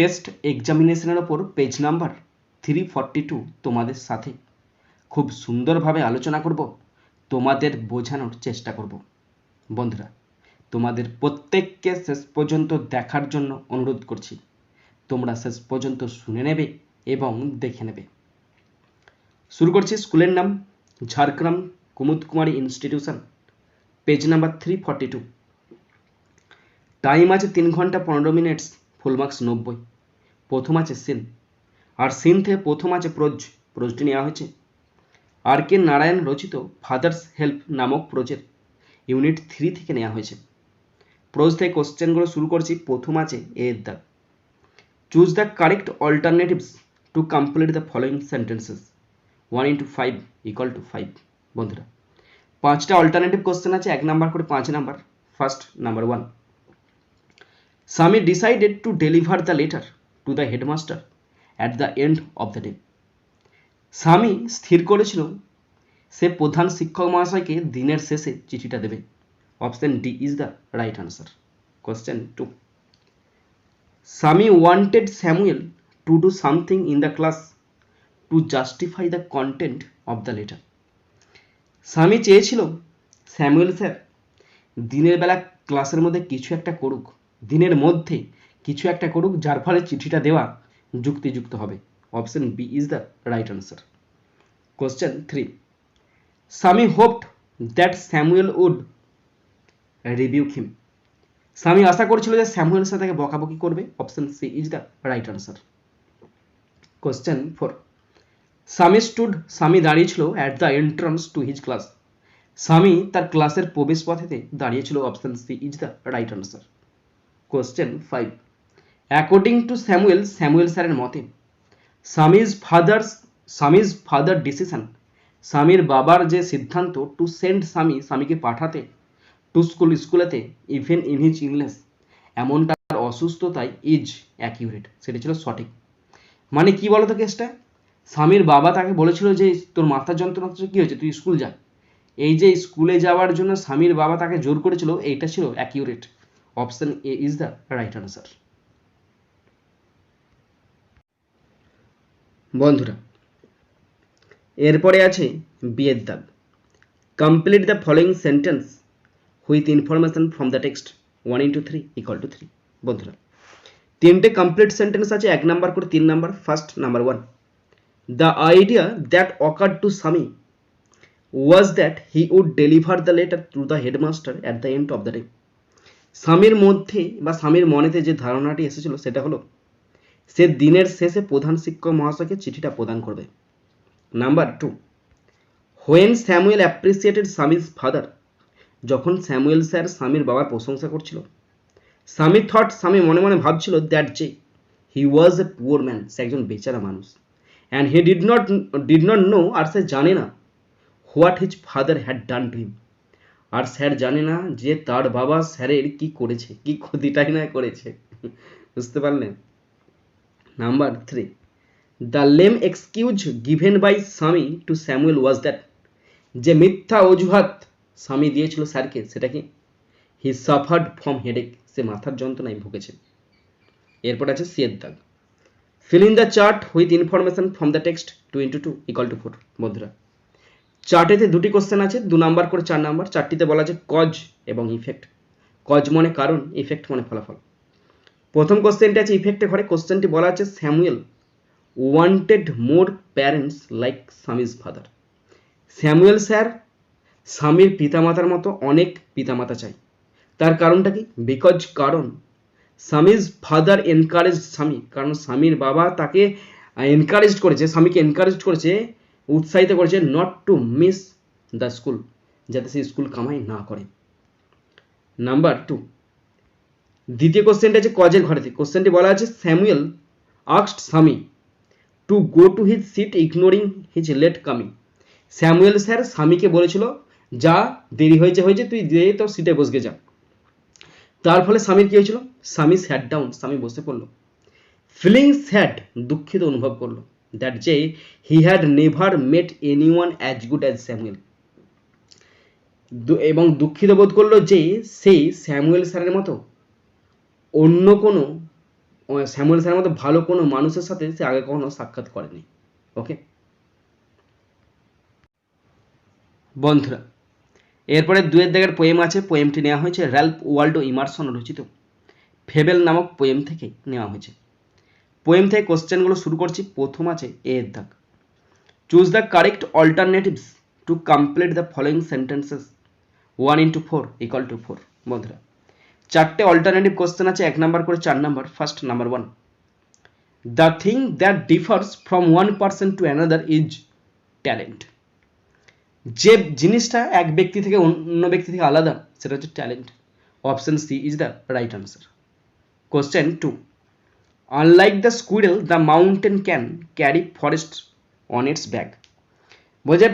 Test এক্সামিনেশনের ওপর page number three forty two তোমাদের সাথে। খুব সুন্দরভাবে আলোচনা করব, তোমাদের বোঝানোর চেষ্টা করব। বন্ধুরা, তোমাদের প্রত্যেককে শেষ পর্যন্ত দেখার জন্য অনুরোধ করছি। তোমরা শেষ পর্যন্ত শুনে নেবে এবং দেখে নেবে। শুরু করছি স্কুলের নাম, Jhargram Kumud Kumari institution page number three forty two time আছে তিন ঘণ্টা পনেরো মিনিটস ফুল মার্কস নব্বই। প্রথম আছে সিন। আর সিন থেকে প্রথম আছে প্রোজ। প্রোজটি নেওয়া হয়েছে। আর কে নারায়ণ রচিত ফাদার্স হেল্প নামক প্রোজের ইউনিট থ্রি থেকে নেওয়া হয়েছে। প্রোজ থেকে কোশ্চেনগুলো শুরু করছি। প্রথম আছে এর দাগ choose the correct alternatives to complete the following sentences. One into five equal to five. বন্ধুরা, পাঁচটা অল্টারনেটিভ কোশ্চেন আছে। এক নাম্বার করে পাঁচ number. First number one. Sami decided to deliver the letter to the headmaster at the end of the day. স্বামী স্থির করেছিল, সে প্রধান শিক্ষক মহাশয়কে দিনের শেষে চিঠিটা দেবে। Option D is the right answer question two Swami wanted Samuel to do something in the class to justify the content of the letter Swami চেয়েছিল স্যামুয়েল স্যার দিনের বেলা ক্লাসের মধ্যে কিছু একটা করুক। দিনের মধ্যে কিছু একটা করুক, যার ফলে চিঠিটা দেওয়া যুক্তিযুক্ত হবে। Option B is the right answer question three Swami hoped that Samuel would review him Swami আশা করছিল যে স্যামুয়েল সাথে তাকে বকাবকি করবে। Option C is the right answer question four Swami stood Swami দাঁড়িয়েছিল at the entrance to his class Swami তার ক্লাসের প্রবেশ পথেতে দাঁড়িয়েছিল। Option C is the right answer question five according to Samuel Samuel স্যারের মতে Swami's father's Swami's father decision স্বামীর বাবার যে সিদ্ধান্ত টু সেন্ড স্বামী স্বামীকে পাঠাতে টু স্কুল স্কুলেতে ইভেন ইন হিজ ইংলিশ এমনটা তার অসুস্থতায় ইজ অ্যাকিউরেট সেটা ছিল সঠিক। মানে কি বলতো কেসটা স্বামীর বাবা তাকে বলেছিল যে, তোর মাথার যন্ত্রণা হচ্ছে, কী হয়েছে? তুই স্কুল যা। এই যে স্কুলে যাওয়ার জন্য স্বামীর বাবা তাকে জোর করেছিল, এইটা ছিল accurate option A is the right answer বন্ধুরা, এরপরে আছে বিয়ের দাগ complete the following sentence with information from the text one into three equal to three বন্ধুরা, তিনটে কমপ্লিট সেন্টেন্স আছে, এক নাম্বার করে তিন number first number one the idea that occur to Swami was that he would deliver the letter to the headmaster at the end of the day স্বামীর মধ্যে বা স্বামীর মনেতে যে ধারণাটি এসেছিল সেটা হলো, সে দিনের শেষে প্রধান শিক্ষক মহাশয়কে চিঠিটা প্রদান করবে। Number two when Samuel appreciated Swami's father যখন স্যামুয়েল স্যার স্বামীর বাবার প্রশংসা করছিল স্বামী থট স্বামী মনে মনে ভাবছিল দ্যাট যে হি ওয়াজ এ পুয়ার ম্যান সে একজন বেচারা মানুষ। And he did not did not know আর সে জানে না what his father had done to him R sir জানে না যে তার বাবা স্যারের কি করেছে, কি ক্ষতিটাই না করেছে। বুঝতে পারলেন? Number three the lame excuse given by Swami to Samuel was that যে মিথ্যা অজুহাত স্বামী দিয়েছিল স্যারকে, সেটা কি? হি সাফার্ড ফ্রম হেডেক সে মাথার যন্ত্রণায় ভুগেছে। এরপর আছে সিয়ের দাগ। Fill in the chart with information from the text two into two equal to four বন্ধুরা। চার্টেতে দুটি কোশ্চেন আছে, দু নাম্বার করে চার নাম্বার চারটিতে বলা আছে কজ এবং ইফেক্ট কজ মানে কারণ ইফেক্ট মানে ফলাফল। প্রথম কোশ্চেনটি আছে ইফেক্টে ঘরে কোশ্চেনটি বলা আছে Samuel wanted more parents like Swami's father Samuel sir স্বামীর পিতামাতার মতো অনেক পিতামাতা চাই। তার কারণটা কি? বিকজ কারণ। স্বামীজ ফাদার এনকারেজ স্বামী, কারণ স্বামীর বাবা তাকে এনকারেজ করেছে, স্বামীকে এনকারেজ করেছে উৎসাহিত করেছে not to miss the school যাতে সে স্কুল কামাই না করে। নাম্বার টু দ্বিতীয় কোশ্চেনটা আছে কজের ঘরেতে কোশ্চেনটি বলা আছে Samuel আক্সড Swami to go to his seat ignoring his late coming Samuel sir স্বামীকে বলেছিল, যা দেরি হয়েছে হয়েছে, তুই দিয়ে তোর সিটে বসকে যা। তার ফলে স্বামীর কি হয়েছিল? স্বামী স্যাট ডাউন স্বামী বসে পড়ল। ফিলিং স্যাড দুঃখিত অনুভব করল। যে he had never met anyone as good as Samuel এবং দুঃখিত বোধ করল যে সেই স্যামুয়েল স্যারের মতো অন্য কোনো স্যামুয়েল স্যারের মতো ভালো কোনো মানুষের সাথে সে আগে কখনো সাক্ষাৎ করেনি। ওকে বন্ধুরা, এরপরে দুয়ের দাগের পোয়েম আছে। পোয়েমটি নেওয়া হয়েছে র্যাল্প ওয়াল্ডো ইমারসন রচিত। ফেবেল নামক পোয়েম থেকে নেওয়া হয়েছে। পোয়েম থেকে কোশ্চেনগুলো শুরু করছি। প্রথম আছে এ এর দাগ choose the correct alternatives to complete the following sentences one into four equal to four বন্ধুরা। চারটে অল্টারনেটিভ কোশ্চেন আছে, এক নাম্বার করে চার number first number one the thing that differs from one person to another is talent যে জিনিসটা এক ব্যক্তি থেকে অন্য ব্যক্তি থেকে আলাদা, সেটা হচ্ছে talent option C is the right answer question two unlike the squirrel the mountain can carry forest on its back বোঝে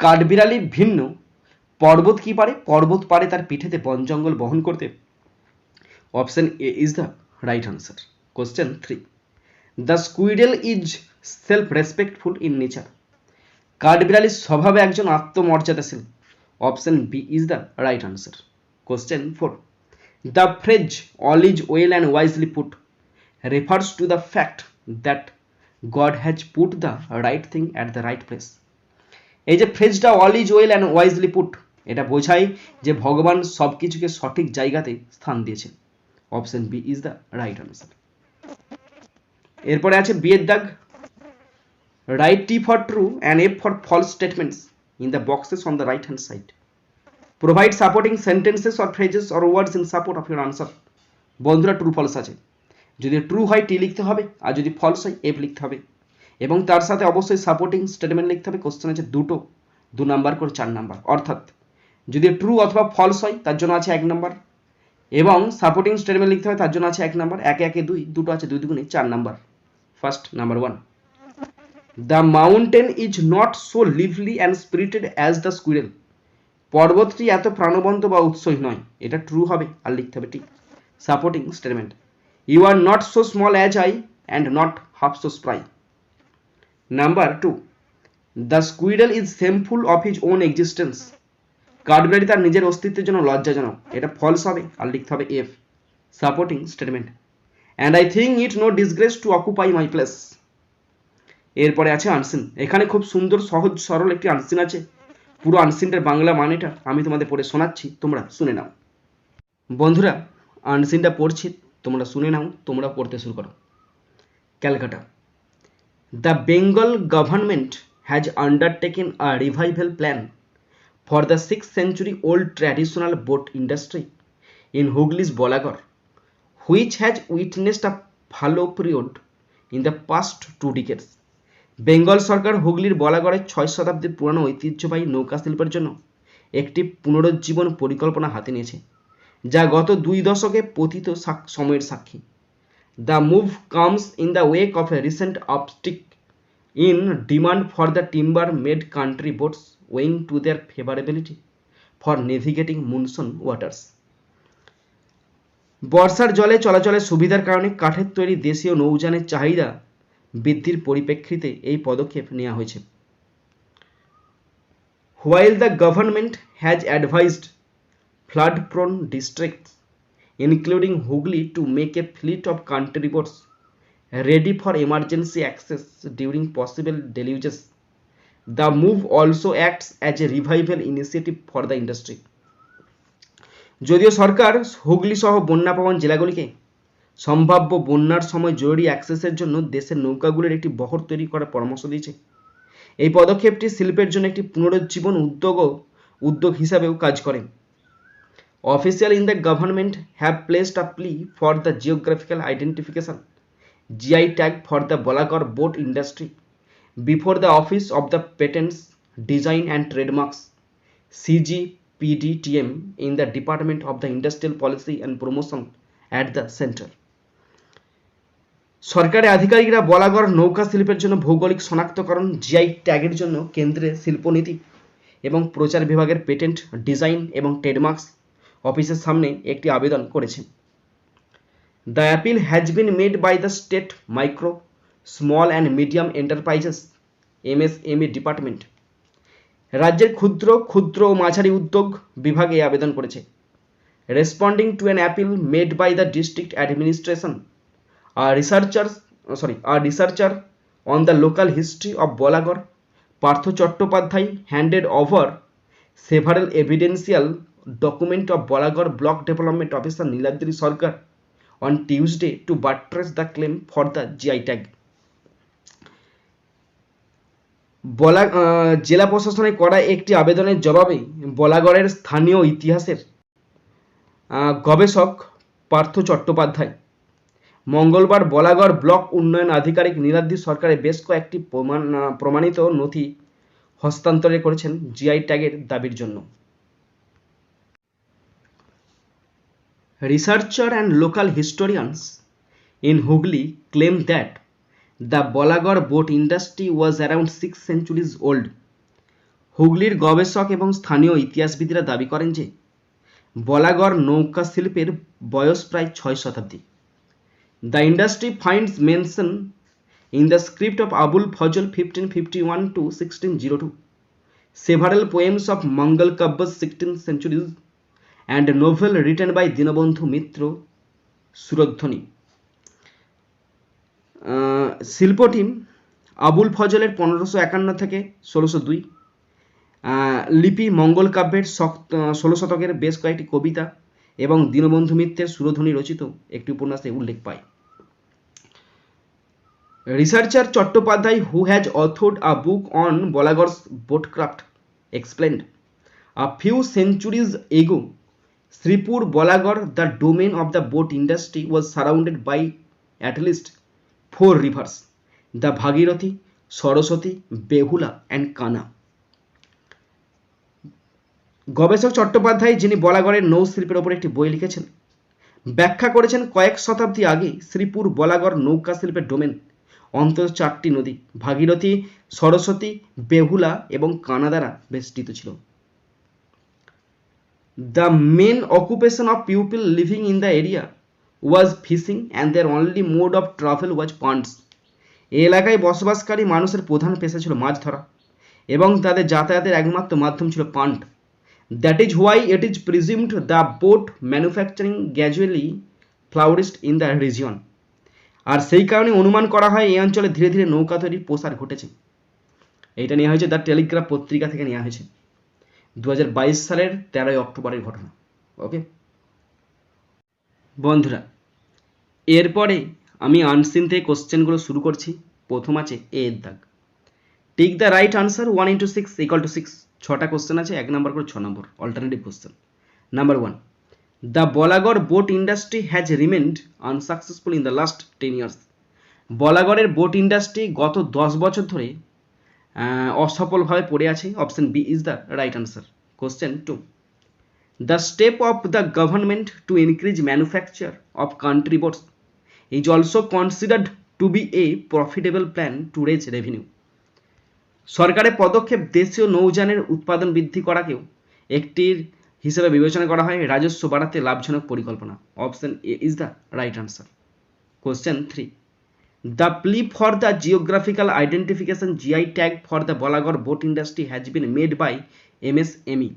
কাঠবিড়ালি ভিন্ন। পর্বত কি পারে? পর্বত পারে তার পিঠেতে বন জঙ্গল বহন করতে। Option A is the right answer question three the squirrel is self respectful in nature কাঠবিড়ালির স্বভাবে একজন আত্মমর্যাদাশীল। Option B is the right answer question four the phrase all is well and wisely put refers to the fact that God has put the right thing at the right place এই যে ফ্রেজটা all is well and wisely put এটা বোঝায় যে ভগবান সব কিছুকে সঠিক জায়গাতে স্থান দিয়েছেন option B is the right answer এরপরে আছে বিয়ের দাগ। Write T for true and F for false statements in the boxes on the right hand side provide supporting sentences or phrases or words in support of your answer বন্ধুরা true false আছে। যদি true হয় টি লিখতে হবে, আর যদি false হয় F লিখতে হবে। এবং তার সাথে অবশ্যই সাপোর্টিং স্টেটমেন্ট লিখতে হবে কোশ্চেন আছে দুটো, দু নাম্বার করে চার নাম্বার অর্থাৎ যদি ট্রু অথবা ফলস হয়, তার জন্য আছে এক নাম্বার এবং সাপোর্টিং স্টেটমেন্ট লিখতে হবে, তার জন্য আছে এক নাম্বার একে একে দুই, দুটো আছে দুই দুগুণে চার number first number one the mountain is not so lively and spirited as the squirrel পর্বতটি এত প্রাণবন্ত বা উৎসই নয়। এটা ট্রু হবে, আর লিখতে হবে ঠিক supporting statement you are not so small as I and not half so spry number two the squirrel is shameful of his own existence কাঠবিড়ালি তার নিজের অস্তিত্বের জন্য লজ্জাজনক। এটা ফলস হবে, আর লিখতে হবে F supporting statement and I think it no disgrace to occupy my place এরপরে আছে আনসিন এখানে খুব সুন্দর, সহজ, সরল একটি আনসিন আছে। পুরো আনসিনটার বাংলা মানেটা আমি তোমাদের পড়ে শোনাচ্ছি, তোমরা শুনে নাও। বন্ধুরা আনসিনটা পড়ছি তোমরা শুনে নাও তোমরা পড়তে শুরু করো। Calcutta. The Bengal government has undertaken a revival plan for the 6th century old traditional boat industry in Hooghly's Bolagar, which has witnessed a fallow period in the past two decades. Bengal সরকার হুগলির বলাগড়ের ছয় শতাব্দীর পুরানো ঐতিহ্যবাহী নৌকা শিল্পের জন্য একটি পুনরুজ্জীবন পরিকল্পনা হাতে নিয়েছে। যা গত দুই দশকে পতিত সময়ের সাক্ষী। The move comes in the wake of a recent uptick in demand for the timber made country boats owing to their favorability for navigating monsoon waters বর্ষার জলে চলাচলের সুবিধার কারণে কাঠের তৈরি দেশীয় নৌযানের চাহিদা বৃদ্ধির পরিপ্রেক্ষিতে এই পদক্ষেপ নেওয়া হয়েছে। While the government has advised flood prone districts including Hooghly to make a fleet of country boats ready for emergency access during possible deluges The move also acts as a revival initiative for the industry. যদিও সরকার হুগলি সহ বন্যা প্রবণ জেলাগুলিকে সম্ভাব্য বন্যার সময় জরুরি অ্যাক্সেসের জন্য দেশের নৌকাগুলির একটি বহর তৈরি করার পরামর্শ দিয়েছে। এই পদক্ষেপটি শিল্পের জন্য একটি পুনরুজ্জীবন উদ্যোগ উদ্যোগ হিসাবেও কাজ করে। Official in the government have placed a plea for the geographical identification GI tag for the Balagarh boat industry before the Office of the Patents, Design and Trademarks CGPDTM in the Department of the Industrial Policy and Promotion at the centre সরকারি আধিকারিকরা বলাগড় নৌকা শিল্পের জন্য ভৌগোলিক শনাক্তকরণ GI ট্যাগের জন্য কেন্দ্রে শিল্পনীতি এবং প্রচার বিভাগের পেটেন্ট ডিজাইন এবং ট্রেডমার্কস অফিসের সামনে একটি আবেদন করেছেন। The appeal has been made by the state micro, small and medium enterprises, MSME department. রাজ্যের ক্ষুদ্র ক্ষুদ্র ও মাঝারি উদ্যোগ বিভাগ আবেদন করেছে। Responding to an appeal made by the district administration a researcher sorry a researcher on the local history of Balagarh, Partha Chattopadhyay handed over several evidential document of Balagarh block development officer Niladri Sarkar on Tuesday to buttress the claim for the GI tag বলা জেলা প্রশাসনে করা একটি আবেদনের জবাবে বলাগড়ের স্থানীয় ইতিহাসের গবেষক পার্থ চট্টোপাধ্যায় মঙ্গলবার বলাগড় ব্লক উন্নয়ন আধিকারিক নীলাদ্রি সরকারের বেশ কয়েকটি প্রমাণ প্রমাণিত নথি হস্তান্তরে করেছেন জিআই ট্যাগের দাবির জন্য Researcher and local historians in Hooghly claim that the Bolagar boat industry was around six centuries old. হুগলির গবেষক এবং স্থানীয় ইতিহাসবিদরা দাবি করেন যে বলাগড় নৌকা শিল্পের বয়স প্রায় ছয় শতাব্দী the industry finds mention in the script of Abul Fazal fifteen fifty one to sixteen zero two several poems of Mangal Kavyas sixteen centuries and novel written by Dinabandhu Mitra Suradhwani ah, শিল্পটি Abul ফজলের পনেরোশো একান্ন থেকে ষোলোশো দুই লিপি মঙ্গল কাব্যের ষোলো শতকের বেশ কয়েকটি কবিতা এবং দীনবন্ধু মিত্রের সুরধ্বনি রচিত একটি উপন্যাসে উল্লেখ পায়। Researcher Chattopadhyay who has authored a book on Balagarh's boatcraft explained a few centuries ago, Sripur Balagarh the domain of the boat industry was surrounded by at least four rivers the Bhagirathi Saraswati Behula and Kana গবেষক চট্টোপাধ্যায় যিনি বলাগড়ের নৌ শিল্পের ওপর একটি বই লিখেছেন, ব্যাখ্যা করেছেন কয়েক শতাব্দী আগে শ্রীপুর বলাগড় নৌকা শিল্পের ডোমেন অন্তত চারটি নদী ভাগীরথী সরস্বতী বেহুলা এবং কানা দ্বারা বেষ্টিত ছিল। The main occupation of people living in the area was fishing and their only mode of travel was ponds. এলাকায় বসবাসকারী মানুষের প্রধান পেশা ছিল মাছ ধরা এবং তাদের যাতায়াতের একমাত্র মাধ্যম ছিল pond that is why it is presumed the boat manufacturing gradually flourished in the region আর সেই কারণে অনুমান করা হয় এই অঞ্চলে ধীরে ধীরে নৌকা তৈরির প্রসার ঘটেছে। এটা নেওয়া হয়েছে দ্য টেলিগ্রাফ পত্রিকা থেকে নেওয়া হয়েছে। দু হাজার বাইশ সালের তেরোই অক্টোবরের ঘটনা ওকে বন্ধুরা, এরপরে আমি আনসিন থেকে কোশ্চেনগুলো শুরু করছি। প্রথম আছে এ এর দাগ। Tick the right answer one into six equal to six ছটা কোশ্চেন আছে, এক নম্বর করে ছ নম্বর alternative question number one the Balagarh boat industry has remained unsuccessful in the last ten years বলাগড়ের boat industry গত দশ বছর ধরে অসফলভাবে পড়ে আছে। Option B is the right answer question two the step of the government to increase manufacture of country boats is also considered to be a profitable plan to raise revenue সরকারের পদক্ষেপ দেশীয় নৌযানের উৎপাদন বৃদ্ধি করাকেও একটির হিসেবে বিবেচনা করা হয়। রাজস্ব বাড়াতে লাভজনক পরিকল্পনা। Option A is the right answer question three The plea for the geographical identification GI tag for the Bolagar boat industry has been made by MSME.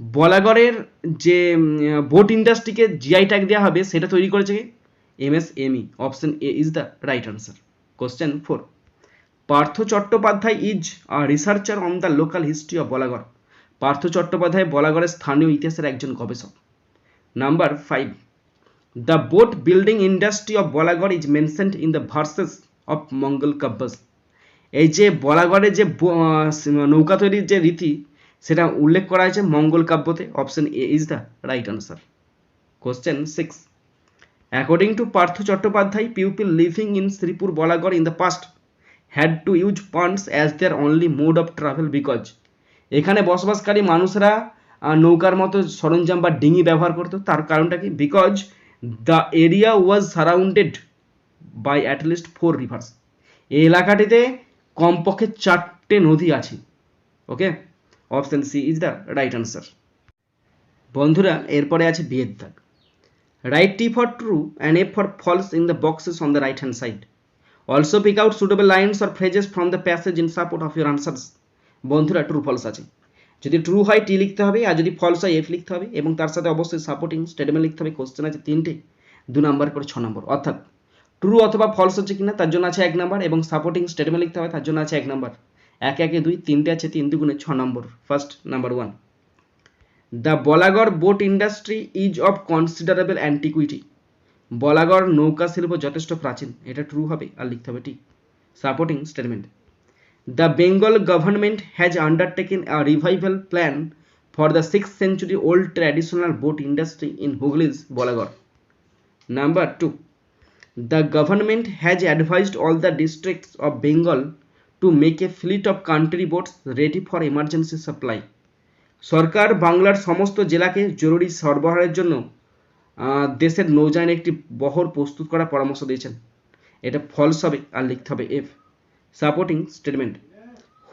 বলাগড়ের যে বোট ইন্ডাস্ট্রিকে জিআই ট্যাগ দেওয়া হবে, সেটা তৈরি করেছে MSME option A is the right answer question four Partha Chattopadhyay is a researcher on the local history of Balagarh Partha Chattopadhyay বলাগড়ের স্থানীয় ইতিহাসের একজন গবেষক. Number five The boat building industry of Bolagar is mentioned in the verses of Mongol Kabbas. এই যে বলাগড়ে যে নৌকা তৈরির যে রীতি, সেটা উল্লেখ করা হয়েছে Mangal কাব্যতে। Option A is the right answer question six according to Partha Chattopadhyay pupil living in Sripur Balagarh in the past had to use ponds as their only mode of travel because এখানে বসবাসকারী মানুষরা নৌকার মতো সরঞ্জাম বা ডিঙি ব্যবহার করতো। তার কারণটা কি? Because the area was surrounded by at least four rivers এই এলাকাটিতে কমপক্ষে চারটে নদী আছে। Okay option C is the right answer বন্ধুরা, এরপরে আছে বিয়ের দাগ। Write T for true and F for false in the boxes on the right hand side also pick out suitable lines or phrases from the passage in support of your answers বন্ধুরা true false আছে। যদি true হয় টি লিখতে হবে, আর যদি false হয় F লিখতে হবে, এবং তার সাথে অবশ্যই সাপোর্টিং স্টেটমেন্ট লিখতে হবে কোশ্চেন আছে তিনটে, দু নম্বর করে ছ নম্বর অর্থাৎ ট্রু অথবা ফলস হচ্ছে কিনা, তার জন্য আছে এক নাম্বার এবং সাপোর্টিং স্টেটমেন্ট লিখতে হবে, তার জন্য আছে এক নাম্বার এক, একে দুই, তিনটে আছে তিন, দুগুণে ছ নম্বর first number one the Balagarh boat industry is of considerable antiquity Balagarh নৌকা শিল্প যথেষ্ট প্রাচীন, এটা ট্রু হবে, আর লিখতে হবে ঠিক supporting statement the Bengal government has undertaken a revival plan for the six century old traditional boat industry in Hooghly's Balagarh number two The government has advised all the districts of Bengal to make a fleet of country boats ready for emergency supply. সরকার বাংলার সমস্ত জেলাকে জরুরি সরবরাহের জন্য দেশের নৌযানের একটি বহর প্রস্তুত করার পরামর্শ দিয়েছেন। এটা ফলস হবে আর লিখতে হবে F statement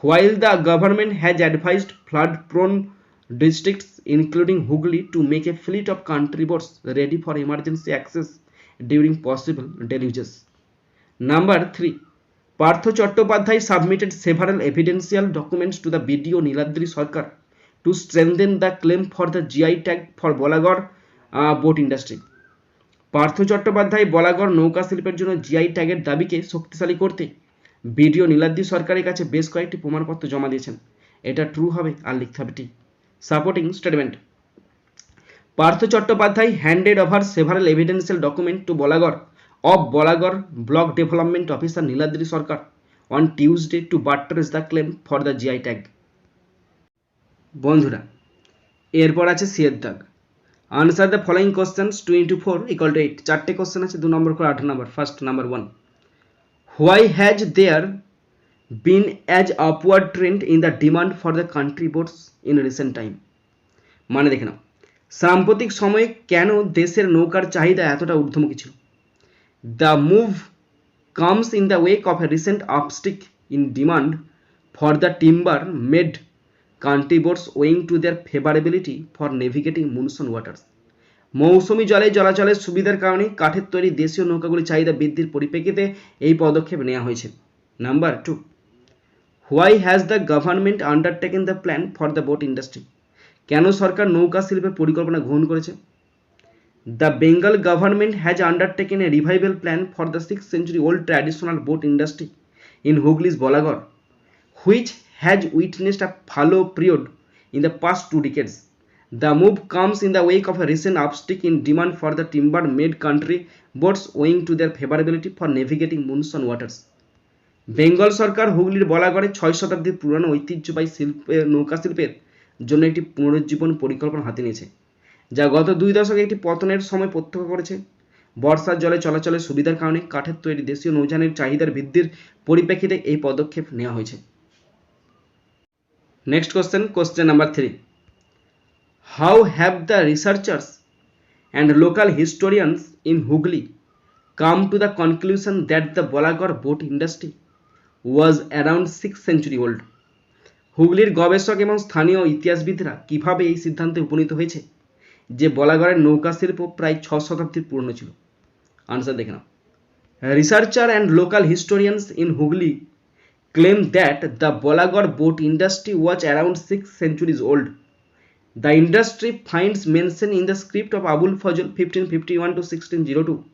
while the government has advised flood prone districts including Hooghly to make a fleet of country boats ready for emergency access during possible deluges. Number 3. Partho Chattopadhyay submitted several evidential documents to the BDO Niladri Sarkar to strengthen the claim for the GI tag for Bolagor uh, boat industry. Partha Chattopadhyay Balagarh নৌকা শিল্পের জন্য GI ট্যাগের দাবিকে শক্তিশালী করতে BDO Niladri সরকারের কাছে বেশ কয়েকটি প্রমাণপত্র জমা দিয়েছেন। এটা ট্রু হবে আর লিখতে হবে T. Supporting statement Partha Chattopadhyay handed over several evidential document to Balagarh of Balagarh block development officer Niladri Sarkar on Tuesday to buttress the claim for the GI tag বন্ধুরা, এরপর আছে সিয়ের দাগ। Answer the following questions two into four equal to eight চারটে question আছে, দু নম্বর করে আট নম্বর first number one why has there been as upward trend in the demand for the country boats in recent time? মানে দেখে নাও। সাম্প্রতিক সময়ে কেন দেশের নৌকার চাহিদা এতটা ঊর্ধ্বমুখী ছিল? The move comes in the wake of a recent uptick in demand for the timber made country boats owing to their favourability for navigating monsoon waters মৌসুমি জলে চলাচলের সুবিধার কারণে কাঠের তৈরি দেশীয় নৌকাগুলির চাহিদা বৃদ্ধির পরিপ্রেক্ষিতে এই পদক্ষেপ নেওয়া হয়েছে। Number two why has the government undertaken the plan for the boat industry কেন সরকার নৌকা শিল্পের পরিকল্পনা গ্রহণ করেছে? The Bengal government has undertaken a revival plan for the six century old traditional boat industry in Hooghly's Balagarh which has witnessed a ভালো period in the past two decades the move comes in the wake of a recent uptick in demand for the timber made country boats owing to their favourability for navigating monsoon waters Bengal সরকার হুগলির বলাগড়ে ছয় শতাব্দীর পুরানো ঐতিহ্যবাহী শিল্পের নৌকা শিল্পের জন্য একটি পুনরুজ্জীবন পরিকল্পনা হাতে নিয়েছে, যা গত দুই দশকে একটি পতনের সময় প্রত্যক্ষ করেছে। বর্ষার জলে চলাচলের সুবিধার কারণে কাঠের তৈরি দেশীয় নৌযানের চাহিদার বৃদ্ধির পরিপ্রেক্ষিতে এই পদক্ষেপ নেওয়া হয়েছে। Next question question number three how have the researchers and local historians in Hooghly come to the conclusion that the Bolagor boat industry was around six century old হুগলির গবেষক এবং স্থানীয় ইতিহাসবিদরা কীভাবে এই সিদ্ধান্তে উপনীত হয়েছে যে বলাগড়ের নৌকা শিল্প প্রায় ছ শতাব্দীর পুরনো ছিল? আনসার দেখে নাও। Researcher and local historians in Hooghly claim that the Balagarh boat industry was around six centuries old The industry finds mention in the script of Abul Fazl 1551 to 1602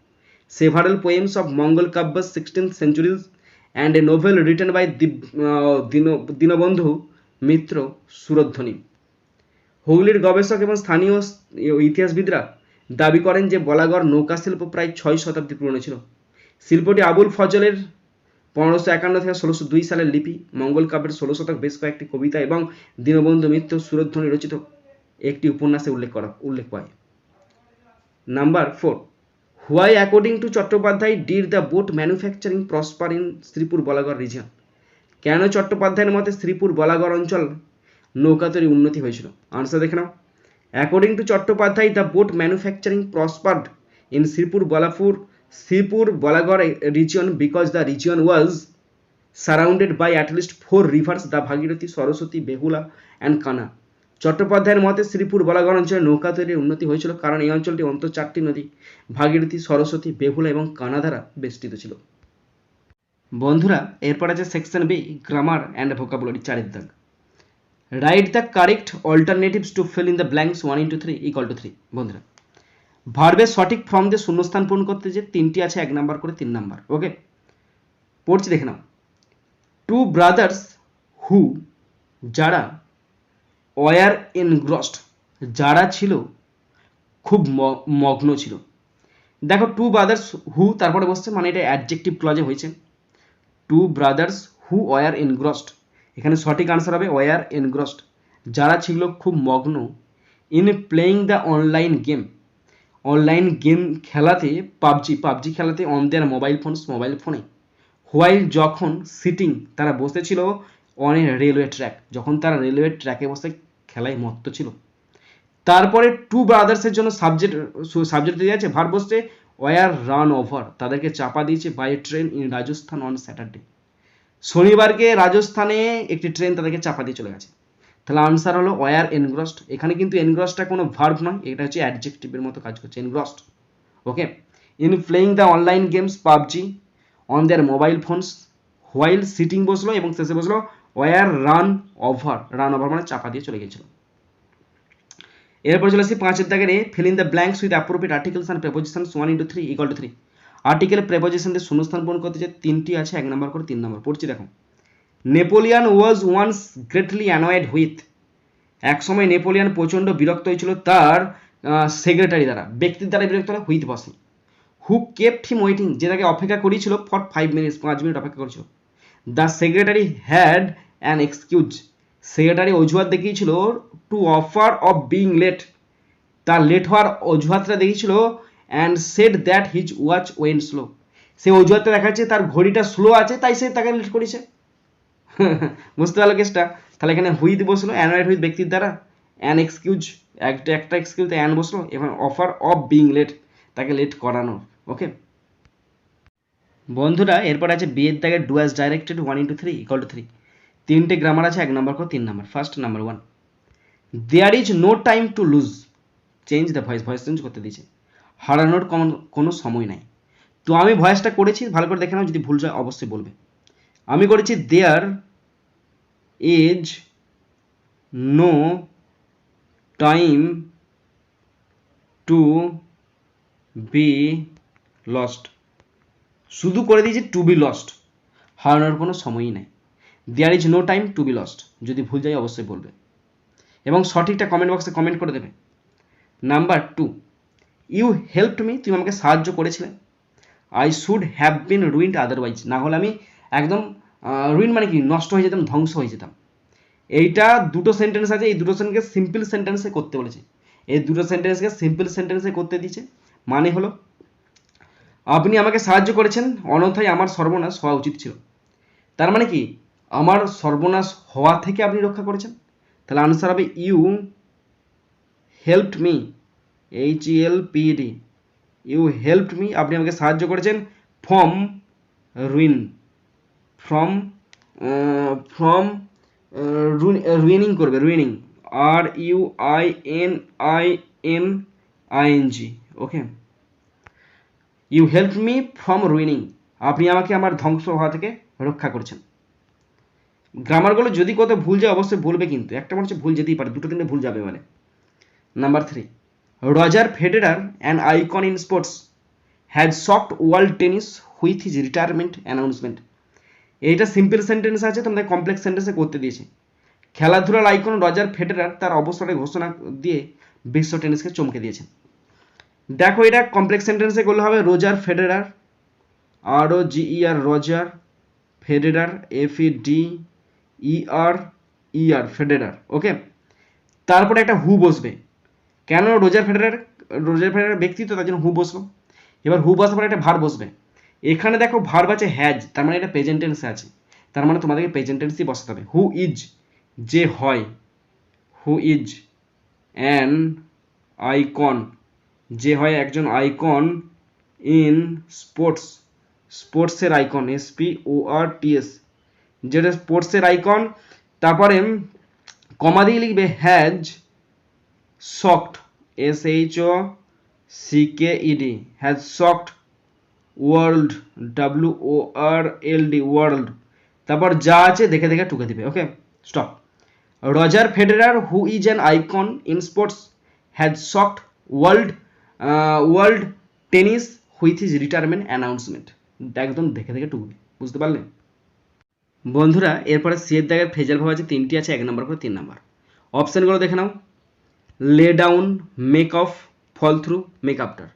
several poems of Mongol Kabbas 16th centuries and a novel written by Dib, uh, Dino, Dinabandhu Mitra Suradhwani হুগলির গবেষক এবং স্থানীয় ইতিহাসবিদরা দাবি করেন যে বলাগড় নৌকা শিল্প প্রায় ছয় শতাব্দী পুরনো ছিল। শিল্পটি আবুল ফজলের পনেরোশো একান্ন থেকে ষোলোশো দুই সালের লিপি মঙ্গল কাব্যের ষোলো শতক বেশ কয়েকটি কবিতা এবং দীনবন্ধু মিত্র সুরধ্বনি রচিত। একটি উপন্যাসে উল্লেখ করা, উল্লেখ পায়। Number four why according to Chattopadhyay did the boat manufacturing prosper in Sripur Balagarh region কেন চট্টোপাধ্যায়ের মতে শ্রীপুর বলাগড় অঞ্চল নৌকা তৈরি উন্নতি হয়েছিল? আনসার দেখে নাও। According to Chattopadhyay the boat manufacturing prospered in Sripur Balapur Sripur Balagarh region because the region was surrounded by at least four rivers the Bhagirathi Saraswati Behula and Kana চট্টোপাধ্যায়ের মতে শ্রীপুর বলাগড় অঞ্চলে নৌকা তৈরির উন্নতি হয়েছিল কারণ এই অঞ্চলটি অন্তত চারটি নদী, ভাগীরথী, সরস্বতী, বেহুলা এবং কানা দ্বারা বেষ্টিত ছিল। বন্ধুরা, এরপর আছে section B grammar and vocabulary চারের দাগ। Write the correct alternatives to fill in the blanks one into three equal to three বন্ধুরা ভার্বের সঠিক ফর্ম দিয়ে শূন্যস্থান পূরণ করতে যে তিনটি আছে এক নাম্বার করে তিন নাম্বার ওকে পড়ছি দেখে নাও। টু ব্রাদার্স হু যারা ওয়ার এনগ্রস্ট, যারা ছিল, খুব মগ্ন ছিল। দেখো টু ব্রাদার্স হু তারপরে বসছে মানে এটা অ্যাডজেক্টিভ ক্লজে হয়েছে। Two brothers who were engrossed এখানে সঠিক আনসার হবে ওয়ার এনগ্রস্ট যারা ছিল খুব মগ্ন in playing the online game online game খেলাতে, পাবজি পাবজি খেলাতে on their mobile phones mobile ফোনে হোয়াইল যখন সিটিং তারা বসেছিল অন রেলওয়ে ট্র্যাক যখন তারা রেলওয়ে ট্র্যাকে বসে খেলায় মত্ত ছিল। তারপরে টু ব্রাদার্সের জন্য সাবজেক্ট সাবজেক্ট দিয়ে আছে। ভার বসছে ওয়ার রান ওভার তাদেরকে চাপা দিয়েছে by train in Rajasthan on Saturday শনিবারকে রাজস্থানে একটি ট্রেন তাদেরকে চাপা দিয়ে চলে গেছে। তাহলে আনসার হলো ওয়ার এনগ্রস্ট এখানে কিন্তু এনগ্রস্টটা কোনো ভার্ব নয়, এটা হচ্ছে অ্যাডজেক্টিভের মতো কাজ করছে engrossed okay in playing the online games PUBG on their mobile phones while sitting বসল এবং শেষে বসল were run over run over মানে চাপা দিয়ে চলে গেছিল এরপর চলে আসি পাঁচের দাগের A fill in the blanks with appropriate articles and prepositions one into three equal to three article preposition দিয়ে শূন্যস্থান পূরণ করতে যে তিনটি আছে, এক নম্বর করে তিন নম্বর। পড়ছি দেখো। Napoleon was once greatly annoyed with একসময় নেপোলিয়ান প্রচণ্ড বিরক্ত হয়েছিল তার সেক্রেটারি দ্বারা, ব্যক্তির দ্বারা বিরক্ত হলে হুইথ বসে। হু কেপ্ট হিম ওয়েটিং যে তাকে অপেক্ষা করিয়েছিল ফর ফাইভ মিনিটস পাঁচ মিনিট অপেক্ষা করেছিল। The secretary had an excuse secretary অজুহাত দেখিয়েছিল to offer of being late তার লেট হওয়ার অজুহাতটা দেখিয়েছিল and set that his watch went slow সে অজুহাতটা দেখাচ্ছে, তার ঘড়িটা স্লো আছে, তাই সে তাকে লেট করেছে। বুঝতে পারল কেসটা তাহলে এখানে হুইথ বসল অ্যানয়েড হুইথ ব্যক্তির দ্বারা। অ্যান এক্সকিউজ একটা একটা এক্সকিউজ অ্যান বসল এবং অফার অফ বিং লেট তাকে লেট করানো ওকে বন্ধুরা, এরপর আছে বিয়ের দাগের do as directed one into three equal to three তিনটে গ্রামার আছে, এক নম্বর করে তিন নম্বর first number one there is no time to lose change the voice voice change করতে দিয়েছে। হারানোর কোনো সময় নাই। তো আমি ভয়েসটা করেছি, ভালো করে দেখে নাও, যদি ভুল যায় অবশ্যই বলবে। আমি করেছি there is no time to be lost শুধু করে দিয়েছি টু বি লস্ট হারানোর কোনো সময়ই নাই। There is no time to be lost যদি ভুল যায় অবশ্যই বলবে। এবং সঠিকটা কমেন্ট বক্সে কমেন্ট করে দেবে। Number two you helped me তুমি আমাকে সাহায্য করেছিলে। I should have been ruined otherwise না হলে আমি একদম রুইন মানে কি? নষ্ট হয়ে যেতাম, ধ্বংস হয়ে যেতাম। এইটা দুটো সেন্টেন্স আছে, এই দুটো সেন্টেন্সকে সিম্পল সেন্টেন্সে করতে বলেছে। এই দুটো সেন্টেন্সকে সিম্পল সেন্টেন্সে করতে দিয়েছে। মানে হলো আপনি আমাকে সাহায্য করেছেন অনথায় আমার সর্বনাশ হওয়া উচিত ছিল। তার মানে কি? আমার সর্বনাশ হওয়া থেকে আপনি রক্ষা করেছেন? তাহলে আনসার হবে you helped me H L P D you helped me আপনি আমাকে সাহায্য করেছেন from ruin from from ruining করবে ruining R U I N I N I N G okay you help me from ruining আপনি আমাকে আমার ধ্বংস হওয়া থেকে রক্ষা করেছেন। গ্রামারগুলো যদি কত ভুল যায়, অবশ্যই বলবে কিন্তু। একটা মানুষ ভুল যেতেই পারে, দুটো তিনটে ভুল যাবে মানে। Number three Roger Federer an icon in sports had shocked world tennis with his retirement announcement এইটা সিম্পল সেন্টেন্স আছে, তোমাদের কমপ্লেক্স সেন্টেন্সে করতে দিয়েছে। খেলাধুলার আইকন রজার ফেডেরার তার অবসরের ঘোষণা দিয়ে বিশ্ব টেনিসকে চমকে দিয়েছেন। দেখো এটা কমপ্লেক্স সেন্টেন্সে করলে হবে Roger Federer R O G E R Roger Federer F E D E R E R Federer okay তারপরে একটা হু বসবে। কেন রোজার ফেডেরার রোজার ফেডেরার ব্যক্তিত্ব, তার জন্য হু বসল? এবার হু বসার পরে একটা ভার বসবে। এখানে দেখো ভার্ব আছে হ্যাজ তার মানে এটা প্রেজেন্ট টেন্সে আছে। তার মানে তোমাদেরকে প্রেজেন্ট টেন্সই বসাতে হবে। হু ইজ যে হয় হু ইজ অ্যান আইকন যে হয় একজন আইকন ইন স্পোর্টস, স্পোর্টসের icon S P O R T S যেটা স্পোর্টসের আইকন, তারপরে কমা দিয়ে লিখবে has shocked S H O C K E D has shocked world W O R L D world. তারপর যা আছে দেখে দেখে টুকে দিবে, okay? Stop. Roger Federer who is an icon in sports, has shocked world world tennis with is retirement announcement একদম দেখে দেখে টুকবে বুঝতে পারলে? বন্ধুরা, এরপরে সি এর দাগের ফ্রেজাল ভাব আছে, তিনটি আছে, এক নম্বর করে তিন নম্বর। অপশানগুলো দেখে নাও। Lay down make of fall through make after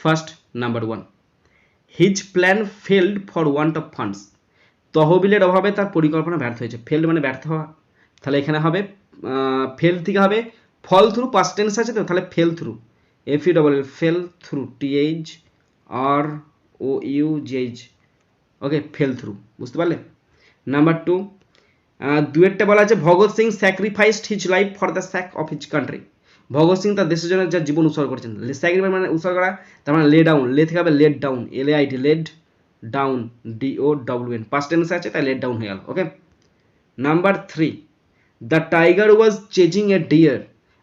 first number one his plan failed for want of funds তহবিলের অভাবে তার পরিকল্পনা ব্যর্থ হয়েছে। ফেল্ড মানে ব্যর্থ হওয়া। তাহলে এখানে হবে ফেল থেকে হবে ফল থ্রু পাস্ট টেন্স আছে তো, তাহলে fell through F U double fell through T H R O U G H okay fell through বুঝতে পারলে? নাম্বার টু দুয়েরটা বলা আছে, Bhagat Singh sacrificed his life for the sake of his country Bhagat Singh তার দেশের জন্য যা জীবন উৎসর্গ করেছেন। স্যাক্রিফাইস মানে উৎসর্গ করা, তার মানে লে ডাউন লে থেকে হবে let down L I T led down D O W N past tense আছে, তাই লেট ডাউন হয়ে গেল okay number three the tiger was chasing a deer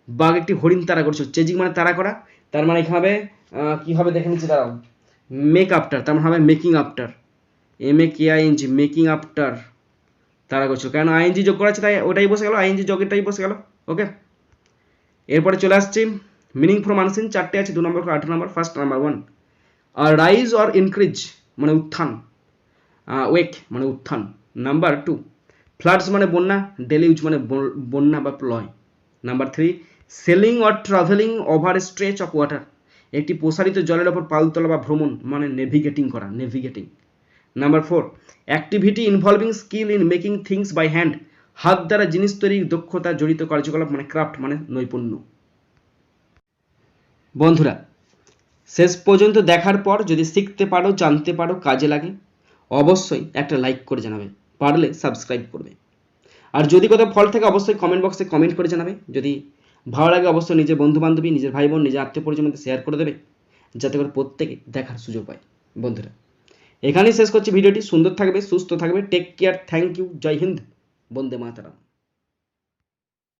বাঘ একটি হরিণ তারা করছিল। চেজিং মানে তারা করা তার মানে এখানে হবে? কি হবে দেখে নিচ্ছি, দাঁড়াও। মেক আফটার তার মানে হবে making after M A K I N G making after তারা করছিল কারণ আইএনজি যোগ করা আছে, তাই ওটাই বসে গেল আইএনজি যোগেরটাই বসে গেল ওকে এরপরে চলে আসছি মিনিং ফ্রম আনসিন চারটে আছে, দু নম্বর, আঠারো নম্বর first number one R rise or increase মানে উত্থান। ওয়েক মানে উত্থান। নাম্বার টু ফ্লাডস মানে বন্যা ডেলিউজ মানে বন্যা বা ply number three sailing or travelling over stretch of water. একটি প্রসারিত জলের ওপর পালতোলা বা ভ্রমণ মানে নেভিগেটিং করা, navigating. Number four, activity involving skill in making things by hand, হাত দ্বারা জিনিস তৈরির দক্ষতা জড়িত কার্যকলাপ মানে ক্রাফট মানে নৈপুণ্য। বন্ধুরা, শেষ পর্যন্ত দেখার পর যদি শিখতে পারো, জানতে পারো, কাজে লাগে, অবশ্যই একটা লাইক করে জানাবে, পারলে সাবস্ক্রাইব করবে। আর যদি কোথাও ফল থাকে, অবশ্যই কমেন্ট বক্সে কমেন্ট করে জানাবে, যদি ভালো লাগে অবশ্যই নিজের বন্ধু বান্ধবী নিজের ভাই বোন নিজের আত্মীয় পরিজনকে শেয়ার করে দেবে, যাতে করে প্রত্যেকে দেখার সুযোগ পায়। বন্ধুরা, এখানেই শেষ করছি ভিডিওটি। সুন্দর থাকবে, সুস্থ থাকবে। Take care thank you Jai Hind, Vande Mataram.